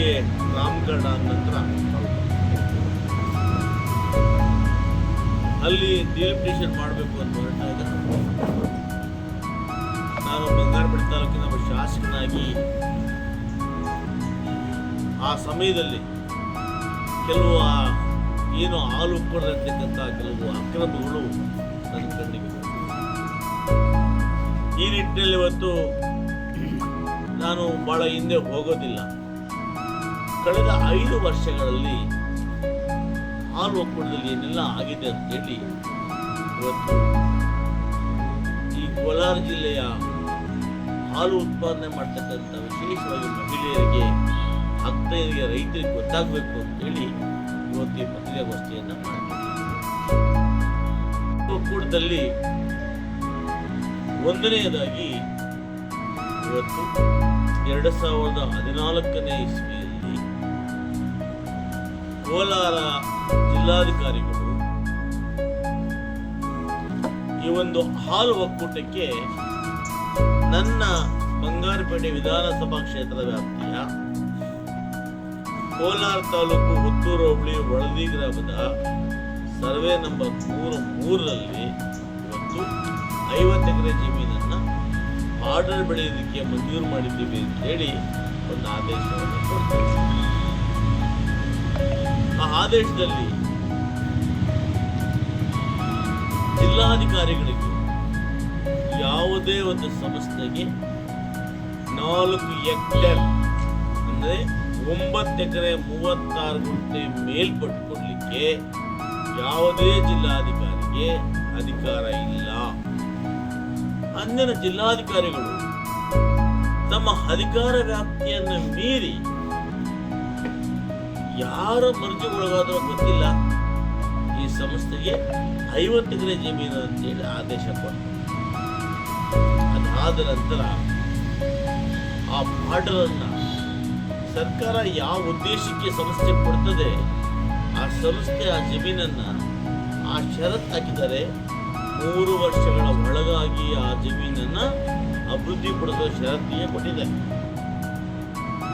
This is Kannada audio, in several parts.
ನಮಗೆ ರಾಮಗಢ ನಂತರ. ಅಲ್ಲಿ ಡಿಲಿಮಿಟೇಷನ್ ಮಾಡಬೇಕು ಅಂತ ಹೊರಟಾಗ ನಾನು ಬಂಗಾರಪೇಟೆ ತಾಲೂಕಿನ ಒಬ್ಬ ಶಾಸಕನಾಗಿ ಆ ಸಮಯದಲ್ಲಿ ಕೆಲವು ಆ ಏನು ಹಾಲು ಕೊಡದಿರ್ತಕ್ಕಂಥ ಕೆಲವು ಅಕ್ರಮಗಳು ನನ್ನ ಕಣ್ಣಿಗೆ ಈ ನಿಟ್ಟಿನಲ್ಲಿ ಇವತ್ತು ನಾನು ಭಾಳ ಹಿಂದೆ ಹೋಗೋದಿಲ್ಲ. ಕಳೆದ ಐದು ವರ್ಷಗಳಲ್ಲಿ ಹಾಲು ಒಕ್ಕೂಟದಲ್ಲಿ ಏನೆಲ್ಲ ಆಗಿದೆ ಅಂತ ಹೇಳಿ ಇವತ್ತು ಈ ಕೋಲಾರ ಜಿಲ್ಲೆಯ ಹಾಲು ಉತ್ಪಾದನೆ ಮಾಡ್ತಕ್ಕಂಥ ವಿಶೇಷವಾಗಿ ಮಹಿಳೆಯರಿಗೆ ಅಕ್ಕಯ್ಯರಿಗೆ ರೈತರಿಗೆ ಗೊತ್ತಾಗಬೇಕು ಅಂತೇಳಿ ಇವತ್ತು ಈ ಪತ್ರಿಕಾಗೋಷ್ಠಿಯನ್ನು ಮಾಡ್ತೀವಿ ಒಕ್ಕೂಟದಲ್ಲಿ ಒಂದನೆಯದಾಗಿ ಇವತ್ತು ಎರಡು ಸಾವಿರದ ಹದಿನಾಲ್ಕನೇ ಇಸ್ವಿಯಲ್ಲಿ ಕೋಲಾರ ಜಿಲ್ಲಾಧಿಕಾರಿಗಳು ಈ ಒಂದು ಹಾಲು ಒಕ್ಕೂಟಕ್ಕೆ ನನ್ನ ಬಂಗಾರಪೇಟೆ ವಿಧಾನಸಭಾ ಕ್ಷೇತ್ರದ ವ್ಯಾಪ್ತಿಯ ಕೋಲಾರ ತಾಲೂಕು ಹುತ್ತೂರು ಹೋಬಳಿ ಒಳದಿ ಗ್ರಾಮದ ಸರ್ವೆ ನಂಬರ್ ಮೂರು ಮೂರರಲ್ಲಿ ಇವತ್ತು ಐವತ್ತು ಎಕರೆ ಜಮೀನನ್ನು ಆರ್ಡರ್ ಬೆಳೆಯೋದಕ್ಕೆ ಮಂಜೂರು ಮಾಡಿದ್ದೀವಿ ಅಂತ ಹೇಳಿ ಒಂದು ಆದೇಶವನ್ನು ಕೊಡ್ತೀವಿ. ಆ ಆದೇಶದಲ್ಲಿ ಜಿಲ್ಲಾಧಿಕಾರಿಗಳಿಗೆ ಯಾವುದೇ ಒಂದು ಸಂಸ್ಥೆಗೆ ನಾಲ್ಕು ಎಕ್ಟರ್ ಅಂದರೆ ಒಂಬತ್ತು ಎಕರೆ ಮೂವತ್ತಾರು ಗುಂಟೆ ಮೇಲ್ಪಟ್ಟುಕೊಡ್ಲಿಕ್ಕೆ ಯಾವುದೇ ಜಿಲ್ಲಾಧಿಕಾರಿಗೆ ಅಧಿಕಾರ ಇಲ್ಲ. ಅಂದಿನ ಜಿಲ್ಲಾಧಿಕಾರಿಗಳು ತಮ್ಮ ಅಧಿಕಾರ ವ್ಯಾಪ್ತಿಯನ್ನು ಮೀರಿ ಯಾರ ಮರ್ಜಿಗೊಳಗಾದರೂ ಗೊತ್ತಿಲ್ಲ. ಈ ಸಂಸ್ಥೆಗೆ ಐವತ್ತು ಎಕರೆ ಜಮೀನು ಅಂತ ಹೇಳಿ ಆದೇಶ ಕೊಟ್ಟು ಅದಾದ ನಂತರ ಆ ಬಾರ್ಡರನ್ನು ಸರ್ಕಾರ ಯಾವ ಉದ್ದೇಶಕ್ಕೆ ಸಂಸ್ಥೆ ಕೊಡ್ತದೆ, ಆ ಸಂಸ್ಥೆ ಆ ಜಮೀನನ್ನು ಆ ಷರತ್ತು ಹಾಕಿದರೆ ಮೂರು ವರ್ಷಗಳ ಒಳಗಾಗಿ ಆ ಜಮೀನನ್ನು ಅಭಿವೃದ್ಧಿ ಪಡೆದ ಷರತ್ತಿಗೆ ಕೊಟ್ಟಿದೆ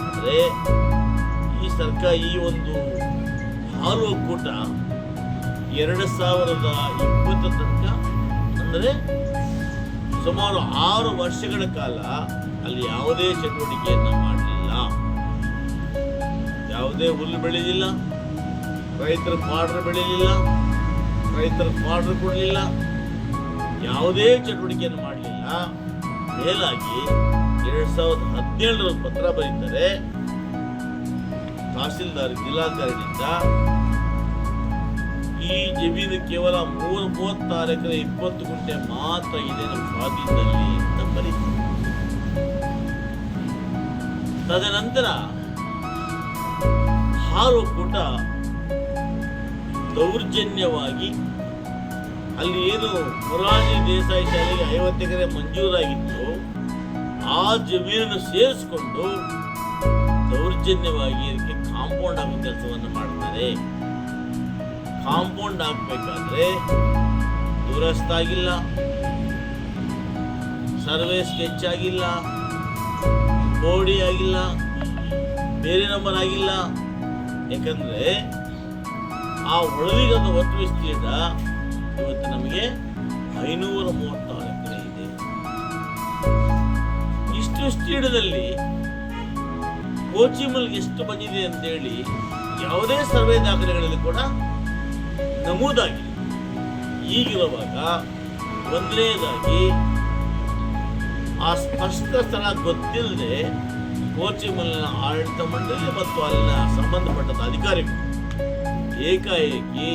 ಅಂದರೆ ಈ ಸರ್ಕಾರ ಈ ಒಂದು ಹಾಲು ಒಕ್ಕೂಟ ಎರಡು ಸಾವಿರದ ಇಪ್ಪತ್ತರ ತನಕ, ಅಂದರೆ ಸುಮಾರು ಆರು ವರ್ಷಗಳ ಕಾಲ ಅಲ್ಲಿ ಯಾವುದೇ ಚಟುವಟಿಕೆಯನ್ನು ಮಾಡಲಿಲ್ಲ. ಯಾವುದೇ ಹುಲ್ಲು ಬೆಳೆಯಲಿಲ್ಲ ರೈತರ ಪಾಡ್ರ್ ಬೆಳೆಯಲಿಲ್ಲ ರೈತರ ಪಾಡ್ರ್ ಕೊಡಲಿಲ್ಲ, ಯಾವುದೇ ಚಟುವಟಿಕೆಯನ್ನು ಮಾಡಲಿಲ್ಲ. ಮೇಲಾಗಿ ಎರಡು ಸಾವಿರದ ಹದಿನೇಳರ ಪತ್ರ ಬರೀತಾರೆ ತಹಸೀಲ್ದಾರ್ ಜಿಲ್ಲಾಧಿಕಾರಿಯಿಂದ ಈ ಜಮೀನು ಕೇವಲ ಮೂರು ಮೂವತ್ತಾರು ಎಕರೆ ಇಪ್ಪತ್ತು ಗುಂಟೆ ಮಾತ್ರ ಇದೆ ನಮ್ಮ ಸ್ವಾಧೀನದಲ್ಲಿ ಅಂತ ತದನಂತರ ಹಾಲು ಕೂಟ ದೌರ್ಜನ್ಯವಾಗಿ ಅಲ್ಲಿ ಏನು ಮೊರಾರ್ಜಿ ದೇಸಾಯಿ ಶಾಲೆಗೆ ಐವತ್ತು ಎಕರೆ ಮಂಜೂರಾಗಿತ್ತು, ಆ ಜಮೀನನ್ನು ಸೇರಿಸಿಕೊಂಡು ದೌರ್ಜನ್ಯವಾಗಿ ಕಾಂಪೌಂಡ್ ಆಗುವ ಕೆಲಸವನ್ನು ಮಾಡ್ತಾರೆ. ಕಾಂಪೌಂಡ್ ಹಾಕಬೇಕಾದ್ರೆ ದುರಸ್ತಾಗಿಲ್ಲ ಸರ್ವೇ ಸ್ಕೆಚ್ ಆಗಿಲ್ಲ ಬೋಡಿ ಆಗಿಲ್ಲ, ಬೇರೆ ನಂಬರ್ ಆಗಿಲ್ಲ. ಯಾಕಂದ್ರೆ ಆ ಒಳದಿಗದ ಒಟ್ಟು ವಿಸ್ತೀರ್ಣ ಇವತ್ತು ನಮಗೆ ಐನೂರ ಮೂವತ್ತಾರು ಎಕರೆ ಇದೆ. ಇಷ್ಟು ವಿಸ್ತೀರ್ಣದಲ್ಲಿ ಕೋಚಿಮಲ್ಗೆ ಎಷ್ಟು ಬಂದಿದೆ ಅಂತೇಳಿ ಯಾವುದೇ ಸರ್ವೆ ದಾಖಲೆಗಳಲ್ಲಿ ಕೂಡ ನಮೂದಾಗಿದೆ. ಈಗಿರುವಾಗ ಒಂದನೇದಾಗಿ ಆ ಸ್ಪಷ್ಟ ಸ್ಥಳ ಗೊತ್ತಿಲ್ಲದೆ ಕೋಚಿಮಲ್ನ ಆಡಳಿತ ಮಂಡಳಿ ಮತ್ತು ಅಲ್ಲಿನ ಸಂಬಂಧಪಟ್ಟ ಅಧಿಕಾರಿಗಳು ಏಕಾಏಕಿ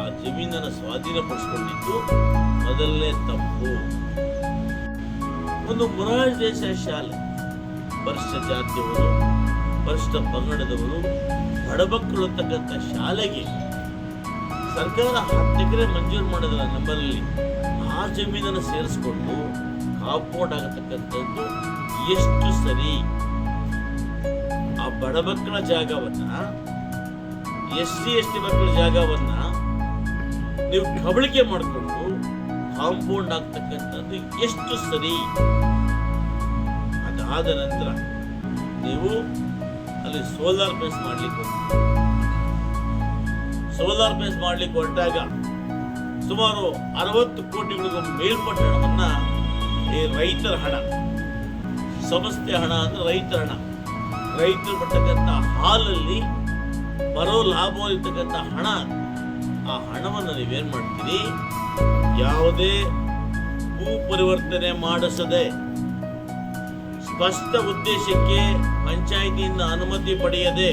ಆ ಜಮೀನನ್ನು ಸ್ವಾಧೀನಪಡಿಸಿಕೊಂಡಿದ್ದು ಮೊದಲನೇ ತಪ್ಪು. ಒಂದು ಮುರಾಜ್ ದೇಶ ಶಾಲೆ ಪರಿಶಿಷ್ಟ ಜಾತಿಯವರು ಪರಿಶಿಷ್ಟ ಪಂಗಡದವರು ಬಡಮಕ್ಕಳು ಅಂತಕ್ಕಂಥ ಶಾಲೆಗೆ ಸರ್ಕಾರ ಹತ್ತು ಎಕರೆ ಮಂಜೂರು ಮಾಡಿದ ನಮ್ಮಲ್ಲಿ ಆ ಜಮೀನನ್ನು ಸೇರಿಸ್ಕೊಂಡು ಕಾಂಪೌಂಡ್ ಆಗತಕ್ಕಂಥದ್ದು ಎಷ್ಟು ಸರಿ? ಆ ಬಡಬಕ್ಕಳ ಜಾಗವನ್ನ ಎಸ್ ಸಿ ಎಸ್ ಟಿ ಮಕ್ಕಳ ಜಾಗವನ್ನ ನೀವು ಕಬಳಿಕೆ ಮಾಡಿಕೊಂಡು ಕಾಂಪೌಂಡ್ ಆಗ್ತಕ್ಕಂಥದ್ದು ಎಷ್ಟು ಸರಿ? ಅದಾದ ನಂತರ ನೀವು ಅಲ್ಲಿ ಸೋಲಾರ್ ಬೇಸ್ ಮಾಡ್ಲಿಕ್ಕೆ ಸೋಲಾರ್ ಬೇಸ್ ಮಾಡ್ಲಿಕ್ಕೆ ಹೊರಟಾಗ ಸುಮಾರು ಅರವತ್ತು ಕೋಟಿಗಳಿಗೂ ಮೇಲ್ಪಟ್ಟ ಹಣವನ್ನ ಈ ರೈತರ ಹಣ. ಸಂಸ್ಥೆ ಹಣ ಅಂದ್ರೆ ರೈತರ ಹಣ. ರೈತರು ಪಟ್ಟಕ್ಕಂಥ ಹಾಲಲ್ಲಿ ಬರೋ ಲಾಭವಾಗಿರ್ತಕ್ಕಂಥ ಹಣ, ಆ ಹಣವನ್ನು ನೀವೇನು ಮಾಡ್ತೀರಿ? ಯಾವುದೇ ಭೂ ಪರಿವರ್ತನೆ ಮಾಡಿಸದೆ ಸ್ಪಷ್ಟ ಉದ್ದೇಶಕ್ಕೆ ಪಂಚಾಯಿತಿಯಿಂದ ಅನುಮತಿ ಪಡೆಯದೆ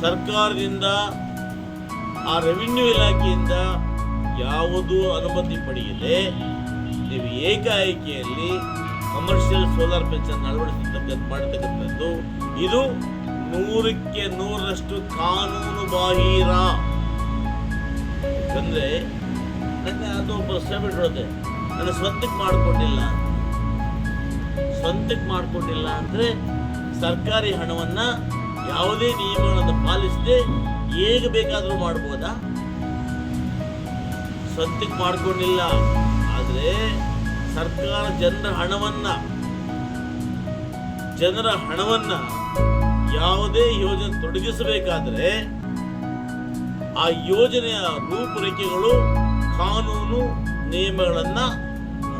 ಸರ್ಕಾರದಿಂದ ಆ ರೆವಿನ್ಯೂ ಇಲಾಖೆಯಿಂದ ಯಾವುದೂ ಅನುಮತಿ ಪಡೆಯದೆ ನೀವು ಏಕಾಏಕಿಯಲ್ಲಿ ಕಮರ್ಷಿಯಲ್ ಸೋಲಾರ್ ಪೆನ್ಷನ್ ಅಳವಡಿಸತಕ್ಕಂಥ ಮಾಡತಕ್ಕಂಥದ್ದು. ಇದು ನೂರಕ್ಕೆ ನೂರರಷ್ಟು ಕಾನೂನು ಬಾಹಿರ ಯಾಕಂದ್ರೆ ನನಗೆ ಅದು ಪ್ರಶ್ನೆ ಬಿಟ್ಟಿರೋದೆ ನನ್ನ ಸ್ವಂತಕ್ಕೆ ಮಾಡಿಕೊಂಡಿಲ್ಲ. ಸ್ವಂತಕ್ಕೆ ಮಾಡಿಕೊಂಡಿಲ್ಲ ಅಂದ್ರೆ ಸರ್ಕಾರಿ ಹಣವನ್ನ ಯಾವುದೇ ನಿಯಮಗಳನ್ನು ಪಾಲಿಸದೆ ಹೇಗೆ ಬೇಕಾದರೂ ಮಾಡ್ಬೋದಾ? ಸ್ವಂತಕ್ಕೆ ಮಾಡ್ಕೊಂಡಿಲ್ಲ. ಆದರೆ ಸರ್ಕಾರ ಜನರ ಹಣವನ್ನ ಜನರ ಹಣವನ್ನ ಯಾವುದೇ ಯೋಜನೆ ತೊಡಗಿಸಬೇಕಾದ್ರೆ ಆ ಯೋಜನೆಯ ರೂಪುರೇಖೆಗಳು ಕಾನೂನು ನಿಯಮಗಳನ್ನು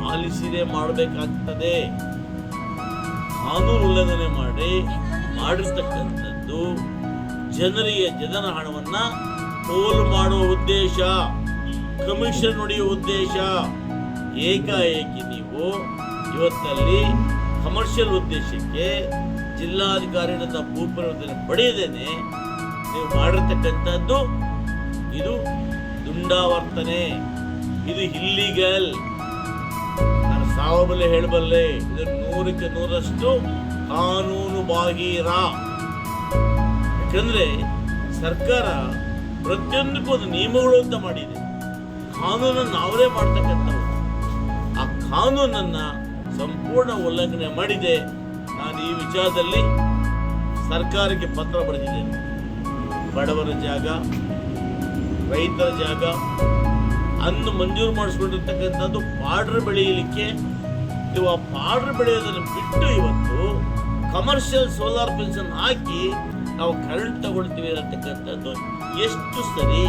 ಪಾಲಿಸಿದೆ ಮಾಡಬೇಕಾಗ್ತದೆ. ಕಾನೂನು ಉಲ್ಲಂಘನೆ ಮಾಡಿ ಮಾಡಿರ್ತಕ್ಕಂಥದ್ದು ಜನರಿಗೆ ಜನರ ಹಣವನ್ನ ಪೋಲು ಮಾಡುವ ಉದ್ದೇಶ ಕಮಿಷನ್ ಹೊಡೆಯುವ ಉದ್ದೇಶ. ಏಕಾಏಕಿ ನೀವು ಇವತ್ತಲ್ಲಿ ಕಮರ್ಷಿಯಲ್ ಉದ್ದೇಶಕ್ಕೆ ಜಿಲ್ಲಾಧಿಕಾರಿಗಳಿಂದ ಭೂಪರಿವರ್ತನೆ ಪಡೆಯದೇನೆ ನೀವು ಮಾಡಿರ್ತಕ್ಕಂಥದ್ದು ಇದು ದುಂಡಾವರ್ತನೆ. ಇದು ಇಲ್ಲಿಗಲ್ ಸಾವಬಲ್ಲೆ ಹೇಳಬಲ್ಲೆ ಇದು ನೂರಕ್ಕೆ ನೂರಷ್ಟು ಕಾನೂನು ಬಾಹಿರ ಯಾಕಂದ್ರೆ ಸರ್ಕಾರ ಪ್ರತಿಯೊಂದಕ್ಕೂ ಒಂದು ನಿಯಮಗಳು ಅಂತ ಮಾಡಿದೆ. ಕಾನೂನನ್ನು ಅವರೇ ಮಾಡ್ತಕ್ಕಂಥವ್ರು. ಆ ಕಾನೂನನ್ನ ಸಂಪೂರ್ಣ ಉಲ್ಲಂಘನೆ ಮಾಡಿದೆ. ನಾನು ಈ ವಿಚಾರದಲ್ಲಿ ಸರ್ಕಾರಕ್ಕೆ ಪತ್ರ ಬರೆದಿದ್ದೇನೆ. ಬಡವರ ಜಾಗ, ರೈತರ ಜಾಗ, ಅನ್ನು ಮಂಜೂರು ಮಾಡಿಸ್ಕೊಂಡಿರ್ತಕ್ಕಂಥದ್ದು ಪಾಡ್ರ್ ಬೆಳೆಯಲಿಕ್ಕೆ ಆ ಪಾಡ್ರ್ ಬೆಳೆಯೋದನ್ನು ಬಿಟ್ಟು ಇವತ್ತು ಕಮರ್ಷಿಯಲ್ ಸೋಲಾರ್ ಪೆನ್ಷನ್ ಹಾಕಿ ನಾವು ಕರೆಂಟ್ ತಗೊಳ್ತೀವಿ ಅಂತಕ್ಕಂಥದ್ದು ಎಷ್ಟು ಸರಿ?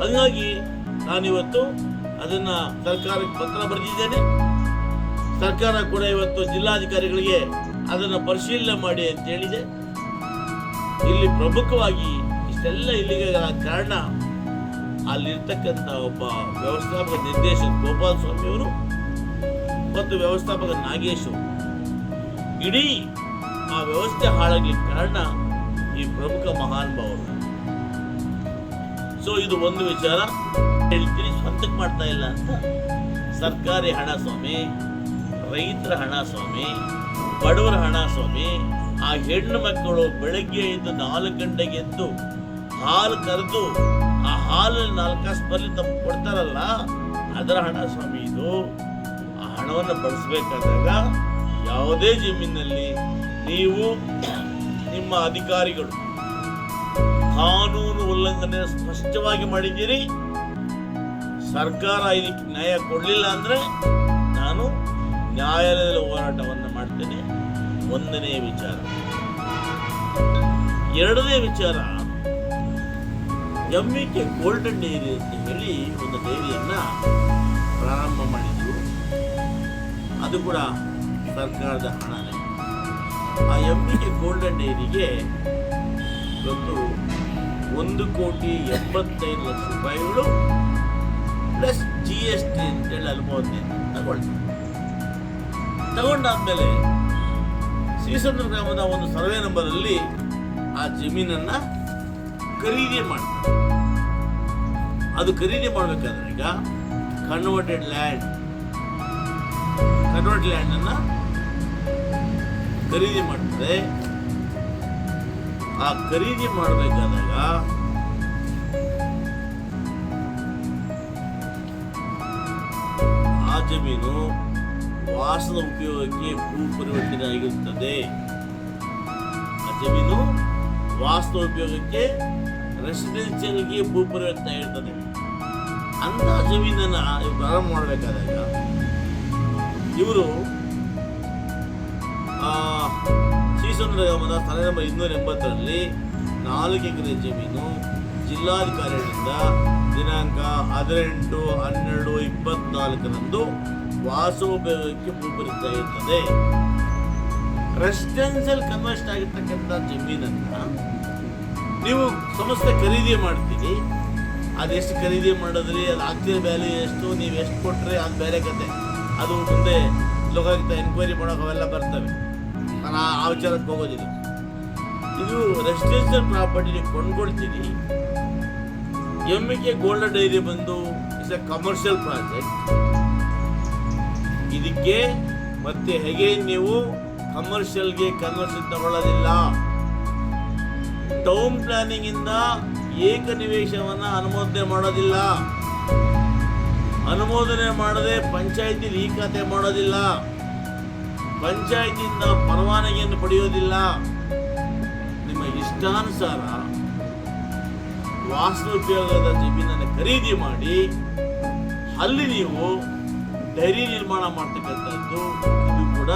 ಹಾಗಾಗಿ ನಾನಿವತ್ತು ಅದನ್ನ ಸರ್ಕಾರಕ್ಕೆ ಪತ್ರ ಬರೆದಿದ್ದೇನೆ. ಸರ್ಕಾರ ಕೂಡ ಇವತ್ತು ಜಿಲ್ಲಾಧಿಕಾರಿಗಳಿಗೆ ಅದನ್ನು ಪರಿಶೀಲನೆ ಮಾಡಿ ಅಂತ ಹೇಳಿದೆ. ಇಲ್ಲಿ ಪ್ರಮುಖವಾಗಿ ಇಷ್ಟೆಲ್ಲ ಇಲ್ಲಿಗೆ ಕಾರಣ ಅಲ್ಲಿರ್ತಕ್ಕಂಥ ಒಬ್ಬ ವ್ಯವಸ್ಥಾಪಕ ನಿರ್ದೇಶಕ ಗೋಪಾಲ ಸ್ವಾಮಿ ಅವರು ಮತ್ತು ವ್ಯವಸ್ಥಾಪಕ ನಾಗೇಶ್. ಇಡೀ ಆ ವ್ಯವಸ್ಥೆ ಹಾಳಾಗಿ ಕಾರಣ ಈ ಪ್ರಮುಖ ಮಹಾನುಭಾವರು. ಸೊ ಇದು ಒಂದು ವಿಚಾರ. ಹೇಳ್ತೀನಿ, ಸ್ವಂತಕ್ಕೆ ಮಾಡ್ತಾ ಇಲ್ಲ ಅಂತ. ಸರ್ಕಾರಿ ಹಣ ಸ್ವಾಮಿ, ರೈತರ ಹಣ ಸ್ವಾಮಿ, ಬಡವರ ಹಣ ಸ್ವಾಮಿ, ಆ ಹೆಣ್ಣು ಮಕ್ಕಳು ಬೆಳಗ್ಗೆ ಎದ್ದು ನಾಲ್ಕು ಗಂಟೆಗೆ ಎದ್ದು ಹಾಲು ಕರೆದು ಆ ಹಾಲಲ್ಲಿ ನಾಲ್ಕು ಕಾಸು ಬರ್ಲಿ ತಮ್ಮ ಕೊಡ್ತಾರಲ್ಲ, ಅದರ ಹಣ ಸ್ವಾಮಿ ಇದು. ಹಣವನ್ನು ಬಳಸಬೇಕಾದಾಗ ಯಾವುದೇ ಜಮೀನಲ್ಲಿ ನೀವು ನಿಮ್ಮ ಅಧಿಕಾರಿಗಳು ಕಾನೂನು ಉಲ್ಲಂಘನೆ ಸ್ಪಷ್ಟವಾಗಿ ಮಾಡಿದ್ದೀರಿ, ಸರ್ಕಾರ ಇದಕ್ಕೆ ನ್ಯಾಯ ಕೊಡಲಿಲ್ಲ ಅಂದರೆ ನಾನು ನ್ಯಾಯಾಲಯದ ಹೋರಾಟವನ್ನು ಮಾಡ್ತೇನೆ. ಒಂದನೇ ವಿಚಾರ. ಎರಡನೇ ವಿಚಾರ ಎಂ ಕೆ ಗೋಲ್ಡನ್ ಡೈರಿ ಅಂತ ಹೇಳಿ ಒಂದು ಡೈರಿಯನ್ನು ಪ್ರಾರಂಭ ಮಾಡಿದ್ರು. ಅದು ಕೂಡ ಸರ್ಕಾರದ ಹಣನೇ. ಆ ಎಂ ಕೆ ಗೋಲ್ಡನ್ ಡೈರಿಗೆ ಒಂದು ಒಂದು ಕೋಟಿ ಎಂಬತ್ತೈದು ಲಕ್ಷ ರೂಪಾಯಿಗಳು ಪ್ಲಸ್ ಜಿ ಎಸ್ ಟಿ ಅಂತೇಳಿ ಅಲ್ಬೋದ್ನೆ ತಗೊಳ್ತಾರೆ ತಗೊಂಡಾದ್ಮೇಲೆ ಶ್ರೀಸಂದ್ರ ಗ್ರಾಮದ ಒಂದು ಸರ್ವೆ ನಂಬರಲ್ಲಿ ಆ ಜಮೀನನ್ನು ಖರೀದಿ ಮಾಡ್ತಾರೆ. ಅದು ಖರೀದಿ ಮಾಡಬೇಕಾದ್ರೆ ಈಗ ಕನ್ವರ್ಟೆಡ್ ಲ್ಯಾಂಡ್ ಕನ್ವರ್ಟ್ ಲ್ಯಾಂಡನ್ನು ಖರೀದಿ ಮಾಡ್ತಾರೆ. ಆ ಖರೀದಿ ಮಾಡಬೇಕಾದಾಗ ಆ ಜಮೀನು ವಾಸದ ಉಪಯೋಗಕ್ಕೆ ಭೂ ಪರಿವರ್ತನೆ ಆಗಿರುತ್ತದೆ. ಆ ಜಮೀನು ವಾಸ್ತವ ಉಪಯೋಗಕ್ಕೆ ರೆಸಿಡೆನ್ಷಿಯಲ್ಗೆ ಭೂ ಪರಿವರ್ತನೆ ಆಗಿರ್ತದೆ. ಅಂತ ಜಮೀನನ್ನು ಪ್ರಾರಂಭ ಮಾಡಬೇಕಾದಾಗ ಇವರು ಶ್ರೀಸುಂದರ ಸ್ಥಳ ನಂಬರ್ ಇನ್ನೂರ ಎಂಬತ್ತರಲ್ಲಿ ನಾಲ್ಕು ಎಕರೆ ಜಮೀನು, ಜಿಲ್ಲಾಧಿಕಾರಿಗಳಿಂದ ದಿನಾಂಕ ಹದಿನೆಂಟು, ಹನ್ನೆರಡು, ಇಪ್ಪತ್ನಾಲ್ಕರಂದು ವಾಸೋಪಯೋಗಕ್ಕೆ ಭೂಪರಿತ ಇರ್ತದೆ. ರೆಸಿಡೆನ್ಷಿಯಲ್ ಕನ್ವರ್ಸ್ಟ್ ಆಗಿರ್ತಕ್ಕಂಥ ಜಮೀನನ್ನು ನೀವು ಸಂಸ್ಥೆ ಖರೀದಿ ಮಾಡ್ತೀರಿ. ಅದೆಷ್ಟು ಖರೀದಿ ಮಾಡಿದ್ರಿ, ಅದು ಆಗ್ತಿರೋ ವ್ಯಾಲ್ಯೂ ಎಷ್ಟು, ನೀವು ಎಷ್ಟು ಕೊಟ್ಟರೆ ಅದು ಬೇರೆ ಕತೆ. ಅದು ಮುಂದೆ ಲೋಕಾಯುಕ್ತ ಎನ್ಕ್ವೈರಿ ಮಾಡೋಕೆ ಅವೆಲ್ಲ ಬರ್ತವೆ. ನಾನು ಆ- ವಿಚಾರಕ್ಕೆ ಹೋಗೋದಿಲ್ಲ. ಇದು ರೆಸಿಡೆನ್ಷಿಯಲ್ ಪ್ರಾಪರ್ಟಿ ನೀವು ಕೊಂಡ್ಕೊಳ್ತೀನಿ. ಎಂ ಕೆ ಗೋಲ್ಡನ್ ಡೈರಿ ಬಂದು ಇಸ್ ಎ ಕಮರ್ಷಿಯಲ್ ಪ್ರಾಜೆಕ್ಟ್ ಇದಕ್ಕೆ ಮತ್ತೆ ಹೇಗೆ ನೀವು ಕಮರ್ಷಿಯಲ್ಗೆ ಕನ್ವರ್ಷನ್ ತಗೊಳ್ಳೋದಿಲ್ಲ? ಟೌನ್ ಪ್ಲಾನಿಂಗಿಂದ ಏಕ ನಿವೇಶವನ್ನು ಅನುಮೋದನೆ ಮಾಡೋದಿಲ್ಲ. ಅನುಮೋದನೆ ಮಾಡದೆ ಪಂಚಾಯತಿ ಈ ಖಾತೆ ಮಾಡೋದಿಲ್ಲ. ಪಂಚಾಯತಿಯಿಂದ ಪರವಾನಗಿಯನ್ನು ಪಡೆಯೋದಿಲ್ಲ. ನಿಮ್ಮ ಇಷ್ಟಾನುಸಾರ ವಾಸ್ತುಪಯೋಗದ ಜಮೀನನ್ನು ಖರೀದಿ ಮಾಡಿ, ಅಲ್ಲಿ ನೀವು ಡೈರಿ ನಿರ್ಮಾಣ ಮಾಡ್ತಕ್ಕಂಥದ್ದು, ಇದು ಕೂಡ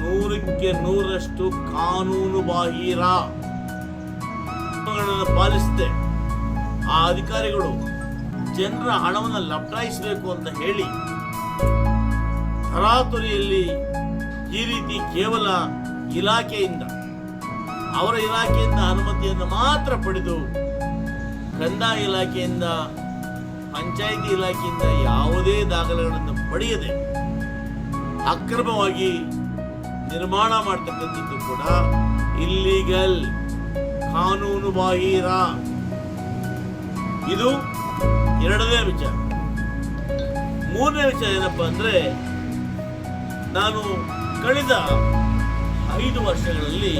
ನೂರಕ್ಕೆ ನೂರಷ್ಟು ಕಾನೂನು ಬಾಹಿರ ಪಾಲಿಸಿದೆ ಆ ಅಧಿಕಾರಿಗಳು ಜನರ ಹಣವನ್ನು ಲಪ್ಟಾಯಿಸಬೇಕು ಅಂತ ಹೇಳಿ ತರಾತುರಿಯಲ್ಲಿ ಈ ರೀತಿ ಕೇವಲ ಇಲಾಖೆಯಿಂದ, ಅವರ ಇಲಾಖೆಯಿಂದ ಅನುಮತಿಯನ್ನು ಮಾತ್ರ ಪಡೆದು ಕಂದಾಯ ಇಲಾಖೆಯಿಂದ, ಪಂಚಾಯಿತಿ ಇಲಾಖೆಯಿಂದ ಯಾವುದೇ ದಾಖಲೆಗಳನ್ನು ಪಡೆಯದೆ ಅಕ್ರಮವಾಗಿ ನಿರ್ಮಾಣ ಮಾಡ್ತಕ್ಕಂಥದ್ದು ಕೂಡ ಇಲ್ಲಿಗಲ್ ಕಾನೂನು ಬಾಹಿರ ಇದು ಎರಡನೇ ವಿಚಾರ. ಮೂರನೇ ವಿಚಾರ ಏನಪ್ಪ ಅಂದರೆ, ನಾನು ಕಳೆದ ಐದು ವರ್ಷಗಳಲ್ಲಿ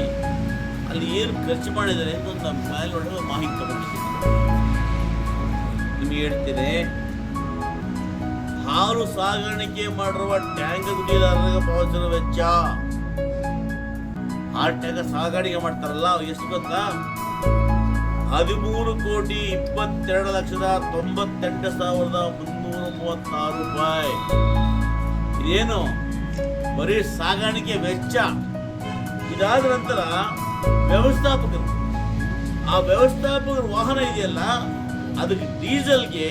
ಅಲ್ಲಿ ಏನು ಖರ್ಚು ಮಾಡಿದ್ದಾರೆ ಅಂತ ನಮ್ಮ ಮ್ಯಾಲೊಳಗೆ ಮಾಹಿತಿ ತಗೊಂಡಿದ್ದೀನಿ. ನಿಮಗೆ ಹೇಳ್ತೀನಿ. ಹಾಲು ಸಾಗಾಣಿಕೆ ಮಾಡಿರುವ ಟ್ಯಾಂಕ್ ಗುಡಿದಾರರಿಗೆ ಪಾವತಿಸಿರುವ ವೆಚ್ಚ. ಆ ಟ್ಯಾಂಕ್ ಸಾಗಾಣಿಕೆ ಮಾಡ್ತಾರಲ್ಲ ಎಷ್ಟು ಗೊತ್ತಾ? ಹದಿಮೂರು ಕೋಟಿ ಇಪ್ಪತ್ತೆರಡು ಲಕ್ಷದ ತೊಂಬತ್ತೆಂಟು ಸಾವಿರದ ಮುನ್ನೂರ ಮೂವತ್ತಾರು ರೂಪಾಯಿ. ಇದೇನು? ಬರೀ ಸಾಗಾಣಿಕೆ ವೆಚ್ಚ. ಇದಾದ ನಂತರ ವ್ಯವಸ್ಥಾಪಕರು, ಆ ವ್ಯವಸ್ಥಾಪಕರ ವಾಹನ ಇದೆಯಲ್ಲ, ಅದಕ್ಕೆ ಡೀಸೆಲ್ಗೆ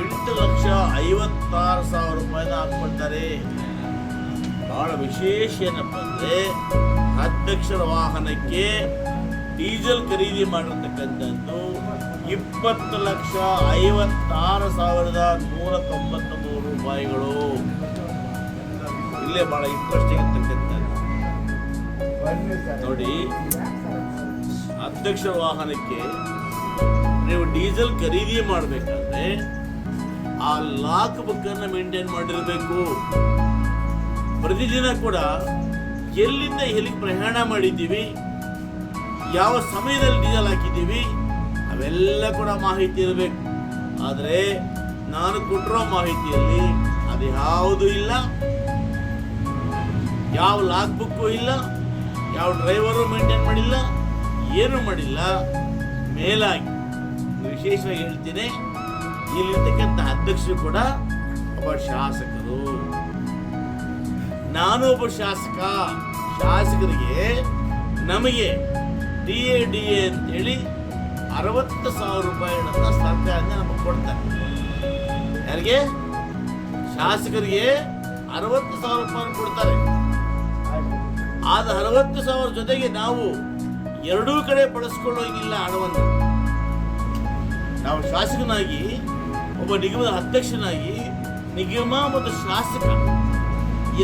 ಎಂಟು ಲಕ್ಷ ಐವತ್ತಾರು ಸಾವಿರ ರೂಪಾಯಿನ ಹಾಕ್ಕೊಳ್ತಾರೆ ಬಹಳ ವಿಶೇಷ ಏನಪ್ಪ ಅಂದ್ರೆ ಅಧ್ಯಕ್ಷರ ವಾಹನಕ್ಕೆ ಡೀಸೆಲ್ ಖರೀದಿ ಮಾಡಿರ್ತಕ್ಕಂಥದ್ದು ಇಪ್ಪತ್ತು ಲಕ್ಷ ಐವತ್ತಾರು ಸಾವಿರದ ನೂರ ತೊಂಬತ್ತ ಮೂರು ರೂಪಾಯಿಗಳು. ಇಲ್ಲೇ ಬಹಳ ಇಂಟ್ರೆಸ್ಟಿಂಗ್ ಇರ್ತಕ್ಕಂಥದ್ದು ನೋಡಿ ಅಧ್ಯಕ್ಷ ವಾಹನಕ್ಕೆ ನೀವು ಡೀಸೆಲ್ ಖರೀದಿ ಮಾಡಬೇಕಾದ್ರೆ ಆ ಲಾಕ್ ಬುಕ್ ಅನ್ನು ಮೇಂಟೈನ್ ಮಾಡಿರಬೇಕು. ಪ್ರತಿದಿನ ಕೂಡ ಎಲ್ಲಿಂದ ಎಲ್ಲಿಗೆ ಪ್ರಯಾಣ ಮಾಡಿದ್ದೀವಿ? ಯಾವ ಸಮಯದಲ್ಲಿ ಡೀಸೆಲ್ ಹಾಕಿದ್ದೀವಿ? ಅವೆಲ್ಲ ಕೂಡ ಮಾಹಿತಿ ಇರಬೇಕು. ಆದರೆ ನಾನು ಕೊಟ್ಟಿರೋ ಮಾಹಿತಿಯಲ್ಲಿ ಅದು ಯಾವುದು ಇಲ್ಲ. ಯಾವ ಲಾಗ್ ಬುಕ್ಕು ಇಲ್ಲ. ಯಾವ ಡ್ರೈವರು ಮೇಂಟೈನ್ ಮಾಡಿಲ್ಲ. ಏನು ಮಾಡಿಲ್ಲ. ಮೇಲಾಗಿ ವಿಶೇಷವಾಗಿ ಹೇಳ್ತೀನಿ, ಇಲ್ಲಿರ್ತಕ್ಕಂಥ ಅಧ್ಯಕ್ಷರು ಕೂಡ ಒಬ್ಬ ಶಾಸಕರು. ನಾನು ಒಬ್ಬ ಶಾಸಕ. ಶಾಸಕರಿಗೆ ನಮಗೆ ಡಿ ಎ ಡಿ ಎ ಅಂತೇಳಿ ಅರವತ್ತು ಸಾವಿರ ರೂಪಾಯಿಗಳನ್ನ ಸರ್ಕಾರದಿಂದ ನಮಗೆ ಕೊಡ್ತಾರೆ. ಯಾರಿಗೆ? ಶಾಸಕರಿಗೆ ಅರವತ್ತು ಸಾವಿರ ರೂಪಾಯಿ ಕೊಡ್ತಾರೆ. ಆದ ಅರವತ್ತು ಸಾವಿರ ಜೊತೆಗೆ ನಾವು ಎರಡೂ ಕಡೆ ಬಳಸ್ಕೊಳ್ಳೋಂಗಿಲ್ಲ ಹಣವನ್ನು. ನಾವು ಶಾಸಕನಾಗಿ, ಒಬ್ಬ ನಿಗಮದ ಅಧ್ಯಕ್ಷನಾಗಿ, ನಿಗಮ ಮತ್ತು ಶಾಸಕ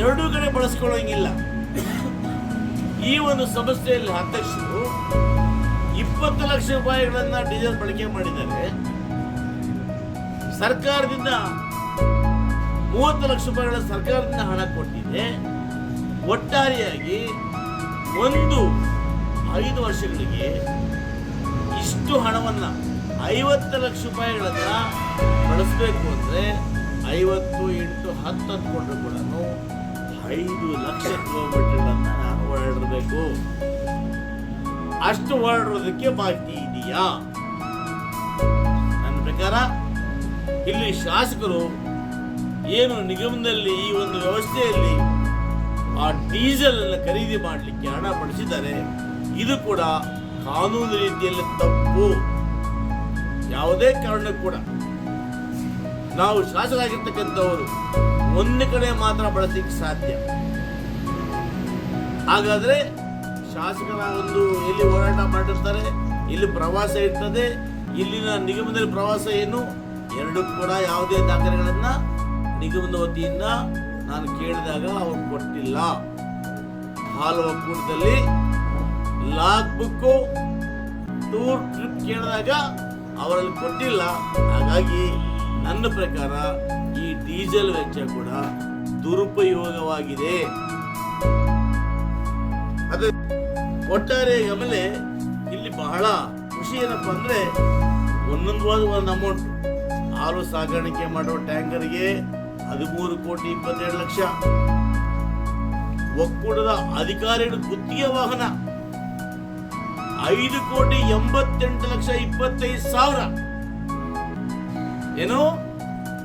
ಎರಡೂ ಕಡೆ ಬಳಸ್ಕೊಳ್ಳೋಂಗಿಲ್ಲ. ಈ ಒಂದು ಸಂಸ್ಥೆಯಲ್ಲಿ ಅಧ್ಯಕ್ಷರು ಇಪ್ಪತ್ತು ಲಕ್ಷ ರೂಪಾಯಿಗಳನ್ನ ಡೀಸೆಲ್ ಬಳಕೆ ಮಾಡಿದ್ದಾರೆ. ಸರ್ಕಾರದಿಂದ ಮೂವತ್ತು ಲಕ್ಷ ರೂಪಾಯಿಗಳ ಸರ್ಕಾರದಿಂದ ಹಣ ಕೊಟ್ಟಿದೆ. ಒಟ್ಟಾರೆಯಾಗಿ ಒಂದು ಐದು ವರ್ಷಗಳಿಗೆ ಇಷ್ಟು ಹಣವನ್ನ ಐವತ್ತು ಲಕ್ಷ ರೂಪಾಯಿಗಳನ್ನ ಬಳಸಬೇಕು ಅಂದ್ರೆ ಐವತ್ತು ಎಂಟು ಹತ್ತು ಅಂದ್ಕೊಂಡ್ರು ಕೂಡ ಐದು ಲಕ್ಷ ಕಿಲೋಮೀಟರ್ಗಳನ್ನ ನಾನು ಓಡಾಡಿರ್ಬೇಕು. ಅಷ್ಟು ಓಡಾಡೋದಕ್ಕೆ ಬಾಕಿ ಇದೆಯಾ? ಪ್ರಕಾರ, ಇಲ್ಲಿ ಶಾಸಕರು ಏನು ನಿಗಮದಲ್ಲಿ ಈ ಒಂದು ವ್ಯವಸ್ಥೆಯಲ್ಲಿ ಆ ಡೀಸೆಲ್ ಅನ್ನು ಖರೀದಿ ಮಾಡಲಿಕ್ಕೆ ಹಣ ಪಡಿಸಿದ್ದಾರೆ, ಇದು ಕೂಡ ಕಾನೂನು ರೀತಿಯಲ್ಲಿ ತಪ್ಪು. ಯಾವುದೇ ಕಾರಣಕ್ಕೂ ಕೂಡ. ನಾವು ಶಾಸಕರಾಗಿರ್ತಕ್ಕಂಥವರು ಒಂದು ಕಡೆ ಮಾತ್ರ ಬಳಸಲಿಕ್ಕೆ ಸಾಧ್ಯ. ಹಾಗಾದ್ರೆ ಶಾಸಕರ ಒಂದು ಎಲ್ಲಿ ಹೋರಾಟ ಮಾಡಿರ್ತಾರೆ ಇಲ್ಲಿ ಪ್ರವಾಸ ಇರ್ತದೆ, ಇಲ್ಲಿನ ನಿಗಮದಲ್ಲಿ ಪ್ರವಾಸ ಏನು, ಎರಡು ಕೂಡ ಯಾವುದೇ ದಾಖಲೆಗಳನ್ನು ನಿಗಮದ ವತಿಯಿಂದ ನಾನು ಕೇಳಿದಾಗ ಅವರು ಕೊಟ್ಟಿಲ್ಲ. ಹಾಲು ಒಕ್ಕೂಟದಲ್ಲಿ ಲಾಗ್ ಬುಕ್ಕು, ಟೂರ್ ಟ್ರಿಪ್ ಕೇಳಿದಾಗ ಅವರಲ್ಲಿ ಕೊಟ್ಟಿಲ್ಲ. ಹಾಗಾಗಿ ನನ್ನ ಪ್ರಕಾರ ಈ ಡೀಸೆಲ್ ವೆಚ್ಚ ಕೂಡ ದುರುಪಯೋಗವಾಗಿದೆ. ಅದು ಒಟ್ಟಾರೆ ಗಮನೆ ಇಲ್ಲಿ ಬಹಳ ಖುಷಿ ಏನಪ್ಪ ಅಂದ್ರೆ ಒಂದೊಂದು ಒಂದು ಅಮೌಂಟ್ ಹಾಲು ಸಾಗಾಣಿಕೆ ಮಾಡೋ ಟ್ಯಾಂಕರ್ಗೆ ಹದಿಮೂರು ಕೋಟಿ ಇಪ್ಪತ್ತೆರಡು ಲಕ್ಷ. ಒಕ್ಕೂಟದ ಅಧಿಕಾರಿಗಳ ಗುತ್ತಿಗೆ ವಾಹನ. ಐದು ಕೋಟಿ ಎಂಬತ್ತೆಂಟು ಲಕ್ಷ ಇಪ್ಪತ್ತೈದು ಸಾವಿರ. ಏನೋ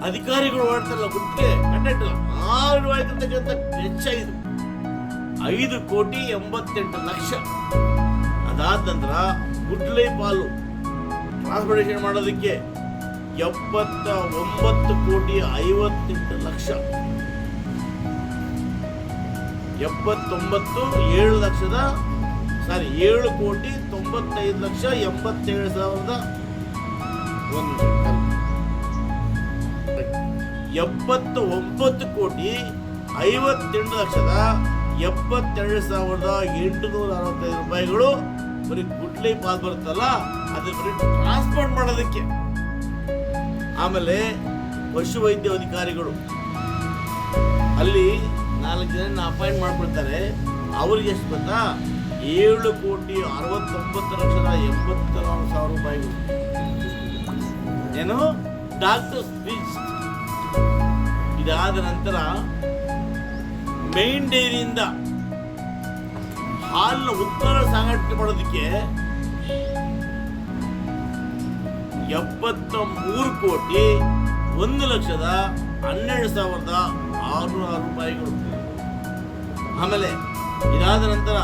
ಅಧಿಕಾರಿಗಳು ಓಡ್ತಾರಲ್ಲ ಗುತ್ತಿಗೆ ಕಟ್ಟಲ್ಲ ಆರು ವೆಚ್ಚ ಇದು ಐದು ಕೋಟಿ ಎಂಬತ್ತೆಂಟು ಲಕ್ಷ. ಅದಾದ ನಂತರ ಗುಡ್ಲೈ ಪಾಲು. ಟ್ರಾನ್ಸ್ಪೋರ್ಟೇಷನ್ ಮಾಡೋದಕ್ಕೆ ಎಪ್ಪತ್ತ ಒಂಬತ್ತು ಕೋಟಿ ಐವತ್ತೆಂಟು ಲಕ್ಷ. ಎಪ್ಪತ್ತೊಂಬತ್ತು ಏಳು ಲಕ್ಷದ ಸಾರಿ ಏಳು ಕೋಟಿ ತೊಂಬತ್ತೈದು ಲಕ್ಷ ಎಂಬತ್ತೇಳು ಸಾವಿರದ ಒಂದು. ಎಪ್ಪತ್ತ ಒಂಬತ್ತು ಕೋಟಿ ಐವತ್ತೆಂಟು ಲಕ್ಷದ ಎಪ್ಪತ್ತೆರಡು ಸಾವಿರದ ಎಂಟುನೂರ ಅರವತ್ತೈದು ರೂಪಾಯಿಗಳು ಬರೀ ಗುಡ್ಲಿ ಪಾಲ್ ಬರುತ್ತಲ್ಲ ಅದು ಬರೀ ಟ್ರಾನ್ಸ್ಪೋರ್ಟ್ ಮಾಡೋದಕ್ಕೆ. ಆಮೇಲೆ ಪಶುವೈದ್ಯ ಅಧಿಕಾರಿಗಳು. ಅಲ್ಲಿ ನಾಲ್ಕು ಜನ ಅಪಾಯಿಂಟ್ ಮಾಡ್ಕೊಳ್ತಾರೆ. ಅವ್ರಿಗೆ ಎಷ್ಟು ಗೊತ್ತಾ? ಏಳು ಕೋಟಿ ಅರವತ್ತೊಂಬತ್ತು ಲಕ್ಷದ ಎಂಬತ್ನಾಲ್ಕು ಸಾವಿರ ರೂಪಾಯಿಗಳು. ಏನು? ಡಾಕ್ಟರ್ ಫೀಸ್ ಇದಾದ ನಂತರ ಮೇನ್ ಡೈರಿಯಿಂದ ಹಾಲಿನ ಉತ್ಪನ್ನ ಸಾಗಾಣಿಕೆ ಮಾಡೋದಕ್ಕೆ ಎಪ್ಪತ್ತ ಮೂರು ಕೋಟಿ, ಒಂದು ಲಕ್ಷದ ಹನ್ನೆರಡು ಸಾವಿರದ ಆರುನೂರು ರೂಪಾಯಿಗಳು. ಆಮೇಲೆ ಇದಾದ ನಂತರ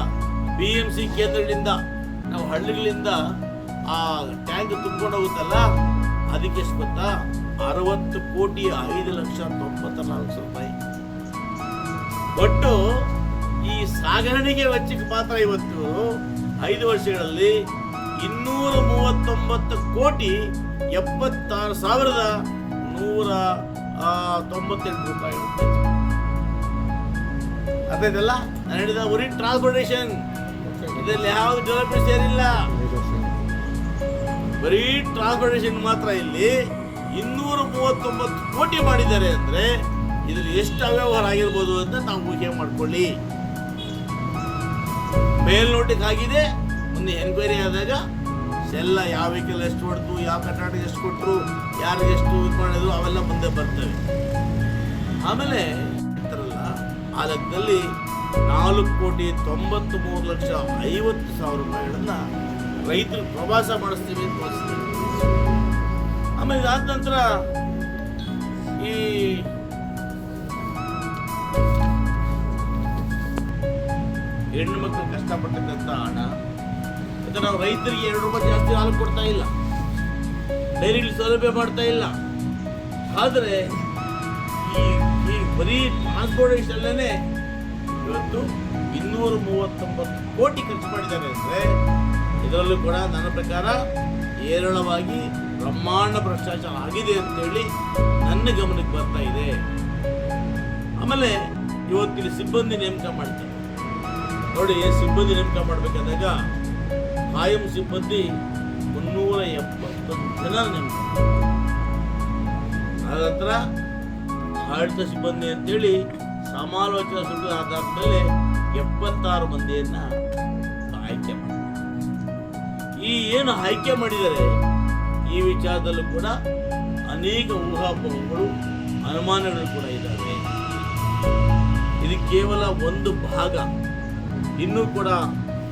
ಬಿ ಎಂ ಸಿ ಕೇಂದ್ರಗಳಿಂದ, ನಾವು ಹಳ್ಳಿಗಳಿಂದ ಆ ಟ್ಯಾಂಕ್ ತುಂಬಿಕೊಂಡು ಹೋಗುತ್ತಲ್ಲ, ಅದಕ್ಕೆ ಎಷ್ಟು ಗೊತ್ತಾ? ಅರವತ್ತು ಕೋಟಿ ಐದು ಲಕ್ಷ ತೊಂಬತ್ತ ನಾಲ್ಕು ರೂಪಾಯಿ. ಒಟ್ಟು ಈ ಸಾಗಣೆಗೆ ವೆಚ್ಚಕ್ಕೆ ಮಾತ್ರ ಇವತ್ತು ಐದು ವರ್ಷಗಳಲ್ಲಿ ಇನ್ನೂರ ಮೂವತ್ತೊಂಬತ್ತು ಕೋಟಿ ಎಪ್ಪತ್ತಾರು ಸಾವಿರದ ನೂರ ತೊಂಬತ್ತೆಂಟು ರೂಪಾಯಿ. ಅರ್ಥಾಯ್ತಲ್ಲ ನಾನು ಹೇಳಿದ ಬರೀ ಟ್ರಾನ್ಸ್ಪೋರ್ಟೇಷನ್ ಇದರಲ್ಲಿ ಯಾವ ಡೆವಲಪ್ಮೆಂಟ್ ಸೇರಿಲ್ಲ. ಬರೀ ಟ್ರಾನ್ಸ್ಪೋರ್ಟೇಷನ್ ಮಾತ್ರ ಇಲ್ಲಿ ಇನ್ನೂರ ಮೂವತ್ತೊಂಬತ್ತು ಕೋಟಿ ಮಾಡಿದ್ದಾರೆ ಅಂದ್ರೆ ಇದ್ರಲ್ಲಿ ಎಷ್ಟು ಅವ್ಯವಹಾರ ಆಗಿರ್ಬೋದು ಅಂತ ನಾವು ಊಹೆ ಮಾಡ್ಕೊಳ್ಳಿ. ಮೇಲ್ನೋಟಕ್ಕಾಗಿದೆ ಒಂದು ಎನ್ಕ್ವೈರಿ ಆದಾಗ ಎಲ್ಲ ಯಾವ ವೆಹಿಕಲ್ ಎಷ್ಟು ಹೊಡೆದು, ಯಾವ ಕರ್ನಾಟಕ ಎಷ್ಟು ಕೊಟ್ಟರು ಯಾರು ಎಷ್ಟು ಇದು ಮಾಡಿದ್ರು, ಅವೆಲ್ಲ ಮುಂದೆ ಬರ್ತವೆ. ಆಮೇಲೆ ಆ ಲೆಕ್ಕದಲ್ಲಿ ನಾಲ್ಕು ಕೋಟಿ ತೊಂಬತ್ತು ಮೂರು ಲಕ್ಷ ಐವತ್ತು ಸಾವಿರ ರೂಪಾಯಿಗಳನ್ನು ರೈತರು ಪ್ರವಾಸ ಮಾಡಿಸ್ತೀವಿ ಅಂತ ಆಮೇಲೆ ಇದಾದ ನಂತರ ಈ ಹೆಣ್ಣು ಮಕ್ಕಳು ಕಷ್ಟಪಡ್ತಕ್ಕಂಥ ಹಣ, ಮತ್ತೆ ನಾವು ರೈತರಿಗೆ ಎರಡು ರೂಪಾಯಿ ಜಾಸ್ತಿ ಹಾಲು ಕೊಡ್ತಾ ಇಲ್ಲ. ಡೈರಿಗಳು ಸೌಲಭ್ಯ ಮಾಡ್ತಾ ಇಲ್ಲ. ಆದರೆ ಈ ಈ ಬರೀ ಟ್ರಾನ್ಸ್ಪೋರ್ಟೇಷನ್ಲೇ ಇವತ್ತು ಇನ್ನೂರ ಮೂವತ್ತೊಂಬತ್ತು ಕೋಟಿ ಖರ್ಚು ಮಾಡಿದ್ದಾರೆ ಅಂದರೆ ಇದರಲ್ಲೂ ಕೂಡ ನನ್ನ ಪ್ರಕಾರ ಹೇರಳವಾಗಿ ಬ್ರಹ್ಮಾಂಡ ಭ್ರಷ್ಟಾಚಾರ ಆಗಿದೆ ಅಂತೇಳಿ ನನ್ನ ಗಮನಕ್ಕೆ ಬರ್ತಾ ಇದೆ. ಆಮೇಲೆ ಇವತ್ತಿನ ಸಿಬ್ಬಂದಿ ನೇಮಕ ಮಾಡ್ತಾರೆ. ನೋಡಿ, ಸಿಬ್ಬಂದಿ ನೇಮಕ ಮಾಡ್ಬೇಕಾದಾಗ ಕಾಯಂ ಸಿಬ್ಬಂದಿ ಮುನ್ನೂರ ಎಪ್ಪತ್ತೊಂದು ಜನ ನೇಮಕ. ಆದ ನಂತರ ಆಡಳಿತ ಸಿಬ್ಬಂದಿ ಅಂತೇಳಿ ಸಮಾಲೋಚನಾ ಸುಳ್ಳು ಆಧಾರದ ಮೇಲೆ ಎಪ್ಪತ್ತಾರು ಮಂದಿಯನ್ನ ಆಯ್ಕೆ ಈ ಏನು ಆಯ್ಕೆ ಮಾಡಿದರೆ ಈ ವಿಚಾರದಲ್ಲೂ ಕೂಡ ಅನೇಕ ಊಹಾಪೋಹಗಳು, ಅನುಮಾನಗಳು ಕೂಡ ಇದ್ದಾವೆ. ಇದು ಕೇವಲ ಒಂದು ಭಾಗ. ಇನ್ನೂ ಕೂಡ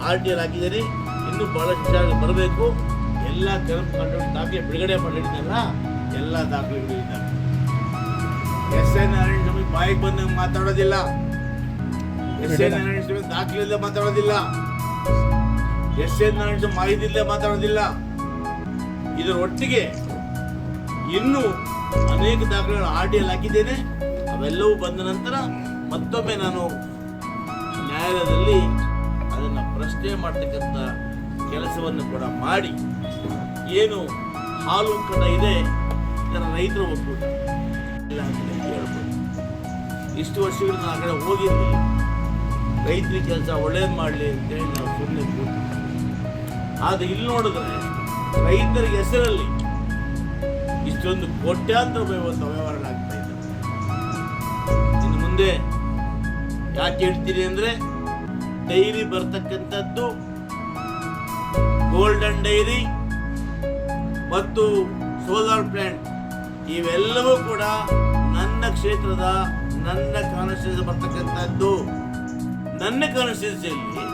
ಆರ್ ಟಿ ಎಲ್ ಹಾಕಿದ್ದೀರಿ ಇನ್ನೂ ಭಾಳಷ್ಟು ಜಾಗ ಬರಬೇಕು. ಎಲ್ಲ ಕಂಡು ದಾಖಲೆ ಬಿಡುಗಡೆ ಮಾಡಿದ್ದೀನಲ್ಲ ಎಲ್ಲ ದಾಖಲೆಗಳು ಇದ್ದಾವೆ ಎಸ್ ಎನ್ ನಾರಾಯಣ ಸ್ವಾಮಿ ಬಾಯಿಗೆ ಬಂದು ಮಾತಾಡೋದಿಲ್ಲ. ಎಸ್ ಎನ್ ನಾರಾಯಣ ಸ್ವಾಮಿ ದಾಖಲೆ ಮಾತಾಡೋದಿಲ್ಲ. ಎಸ್ ಎನ್ ನಾರಾಯಣ ಸ್ವಾಮಿ ಮಾಹಿತಿ ಮಾತಾಡೋದಿಲ್ಲ. ಇದರ ಒಟ್ಟಿಗೆ ಇನ್ನೂ ಅನೇಕ ದಾಖಲೆಗಳು ಆರ್ ಡಿ ಹಾಕಿದ್ದೇನೆ. ಅವೆಲ್ಲವೂ ಬಂದ ನಂತರ ಮತ್ತೊಮ್ಮೆ ನಾನು ನ್ಯಾಯಾಲಯದಲ್ಲಿ ಅದನ್ನು ಪ್ರಶ್ನೆ ಮಾಡ್ತಕ್ಕಂಥ ಕೆಲಸವನ್ನು ಕೂಡ ಮಾಡಿ ಏನು ಹಾಲು ಕಡ ಇದೆ ಇದರ ರೈತರ ಒಕ್ಕೂಟ ಇಲ್ಲ ಅಂತ ಹೇಳ್ಬೋದು. ಇಷ್ಟು ವರ್ಷಗಳು ನಾನು ಆ ಕಡೆ ಹೋಗಿದ್ವಿ ರೈತರಿಗೆ ಕೆಲಸ ಒಳ್ಳೇದು ಮಾಡಲಿ ಅಂತೇಳಿ ನಾವು ಸುಮ್ಮನೆ ಆದರೆ ಇಲ್ಲಿ ನೋಡಿದ್ರೆ ರೈತರ ಹೆಸರಲ್ಲಿ ಇಷ್ಟೊಂದು ಕೋಟ್ಯಾಂತರ ಇವತ್ತು ವ್ಯವಹಾರಗಳಾಗ್ತಾ ಇದ್ದಾವೆ ಇನ್ನು ಮುಂದೆ ಯಾಕೆ ಹೇಳ್ತೀರಿ ಅಂದ್ರೆ ಡೈರಿ ಬರ್ತಕ್ಕಂಥದ್ದು ಗೋಲ್ಡನ್ ಡೈರಿ ಮತ್ತು ಸೋಲಾರ್ ಪ್ಲಾಂಟ್ ಇವೆಲ್ಲವೂ ಕೂಡ ನನ್ನ ಕ್ಷೇತ್ರದ, ನನ್ನ ಕಾನ್ಸ್ಟಿಟ್ಯೂನ್ಸಿ ಬರ್ತಕ್ಕಂಥದ್ದು. ನನ್ನ ಕಾನ್ಸ್ಟಿಟ್ಯೂನ್ಸಿಯಲ್ಲಿ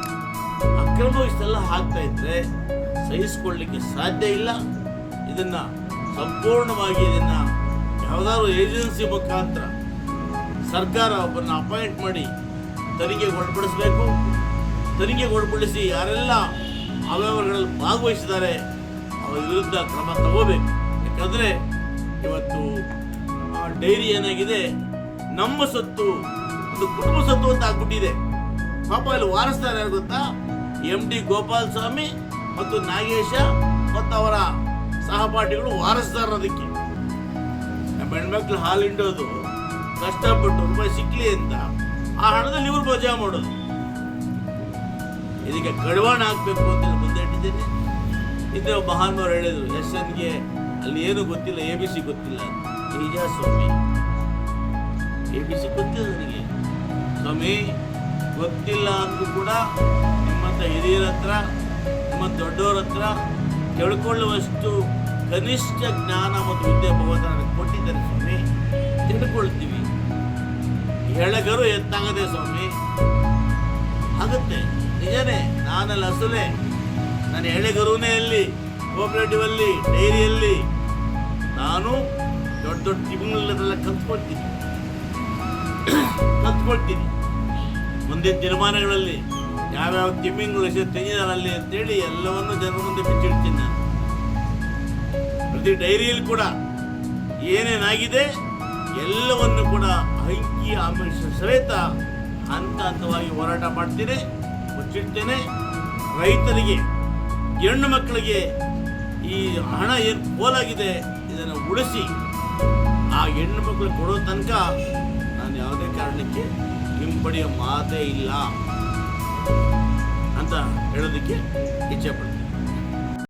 ಅಕ್ರಮ ಇಷ್ಟೆಲ್ಲ ಹಾಕ್ತಾ ಇದ್ರೆ ಸಹಿಸಿಕೊಳ್ಳಿಕ್ಕೆ ಸಾಧ್ಯ ಇಲ್ಲ. ಇದನ್ನ ಸಂಪೂರ್ಣವಾಗಿ ಇದನ್ನ ಯಾವುದಾದ್ರು ಏಜೆನ್ಸಿ ಮುಖಾಂತರ ಸರ್ಕಾರ ಒಬ್ಬರನ್ನ ಅಪಾಯಿಂಟ್ ಮಾಡಿ ತನಿಖೆಗೆ ಒಳಪಡಿಸಬೇಕು. ತನಿಖೆಗೆ ಒಳಪಡಿಸಿ ಯಾರೆಲ್ಲ ಅವ್ಯವಹಾರಗಳಲ್ಲಿ ಭಾಗವಹಿಸಿದ್ದಾರೆ, ಅವರ ವಿರುದ್ಧ ಕ್ರಮ ತಗೋಬೇಕು. ಯಾಕಂದರೆ ಇವತ್ತು ಡೈರಿ ಏನಾಗಿದೆ, ನಮ್ಮ ಸತ್ತು, ಒಂದು ಕುಟುಂಬ ಸತ್ತು ಅಂತ ಆಗ್ಬಿಟ್ಟಿದೆ. ಪಾಪ ಅಲ್ಲಿ ವಾರಸ್ತಾರೆ ಯಾರು ಗೊತ್ತಾ? ಎಂ ಡಿ ಗೋಪಾಲ್ ಸ್ವಾಮಿ ಮತ್ತು ನಾಗೇಶ ಮತ್ತು ಅವರ ಸಹಪಾಠಿಗಳು ವಾರಸ್ದಾರ ಅದಕ್ಕೆ. ನಮ್ಮ ಹೆಣ್ಮಕ್ಳು ಹಾಲು ಹಿಂಡೋದು, ಕಷ್ಟಪಟ್ಟು ರೂಪಾಯಿ ಸಿಕ್ಕಲಿ ಅಂತ ಆ ಹಣದಲ್ಲಿ ಇವರು ಮಜಾ ಮಾಡೋದು. ಇದಕ್ಕೆ ಕಡಿವಾಣ ಆಗಬೇಕು ಅಂತ ಹೇಳಿ ಮುಂದೆ ಇಟ್ಟಿದ್ದೇನೆ. ಇದೇ ಒಬ್ಬ ಮಹಾನ್ಮವ್ರು ಹೇಳಿದ್ರು ಎಸ್ ಎನ್ಗೆ ಅಲ್ಲಿ ಏನು ಗೊತ್ತಿಲ್ಲ, ಎ ಬಿ ಸಿ ಗೊತ್ತಿಲ್ಲ. ನಿಜ ಸ್ವಾಮಿ ಎ ಬಿ ಸಿ ಗೊತ್ತಿಲ್ಲ ನನಗೆ. ಸ್ವಾಮಿ, ಗೊತ್ತಿಲ್ಲ ಅಂದ್ರೂ ಕೂಡ ನಿಮ್ಮಂಥ ಹಿರಿಯರ ಹತ್ರ, ನಿಮ್ಮ ದೊಡ್ಡವ್ರ ಹತ್ರ ತಿಳ್ಕೊಳ್ಳುವಷ್ಟು ಕನಿಷ್ಠ ಜ್ಞಾನ ಮತ್ತು ವಿದ್ಯೆ ಭಗವಂತ ನನಗೆ ಕೊಟ್ಟಿದ್ದಾರೆ ಸ್ವಾಮಿ. ತಿಳ್ಕೊಳ್ತೀವಿ. ಎಳಗರು ಎತ್ತಾಗದೆ ಸ್ವಾಮಿ. ಆಗುತ್ತೆ. ನಿಜನೇ, ನಾನಲ್ಲಿ ಅಸಲೇ ನನ್ನ ಎಳೆಗರುನೇ ಅಲ್ಲಿ ಕೋಆಪರೇಟಿವ್ ಅಲ್ಲಿ ಡೈರಿಯಲ್ಲಿ ನಾನು ದೊಡ್ಡ ದೊಡ್ಡ ತಿಂಗಳನ್ನೆಲ್ಲ ಕತ್ಕೊಳ್ತೀನಿ. ಕತ್ಕೊಳ್ತೀನಿ. ಮುಂದಿನ ದಿನಮಾನಗಳಲ್ಲಿ ಯಾವ್ಯಾವ ತಿಮ್ಮಿಂಗಳು ಎಷ್ಟು ತೆಗೆದಾರಲ್ಲಿ ಅಂತೇಳಿ ಎಲ್ಲವನ್ನು ಜನರ ಮುಂದೆ ಬಿಚ್ಚಿಡ್ತೀನಿ ನಾನು. ಪ್ರತಿ ಡೈರಿಯಲ್ಲಿ ಕೂಡ ಏನೇನಾಗಿದೆ ಎಲ್ಲವನ್ನು ಕೂಡ ಅಂಕಿ ಆಮೇಲೆ ಸವೇತ ಹಂತ ಹಂತವಾಗಿ ಹೋರಾಟ ಮಾಡ್ತೇನೆ. ಮುಚ್ಚಿಡ್ತೇನೆ ರೈತರಿಗೆ, ಹೆಣ್ಣು ಮಕ್ಕಳಿಗೆ ಈ ಹಣ ಏನು ಪೋಲಾಗಿದೆ ಇದನ್ನು ಉಳಿಸಿ ಆ ಹೆಣ್ಣು ಮಕ್ಕಳು ಕೊಡೋ ತನಕ ನಾನು ಯಾವುದೇ ಕಾರಣಕ್ಕೆ ಹಿಂಪಡೆಯೋ ಮಾತೇ ಇಲ್ಲ ಅಂತ ಹೇಳೋದಕ್ಕೆ ಇಚ್ಛೆ ಪಡ್ತೀನಿ.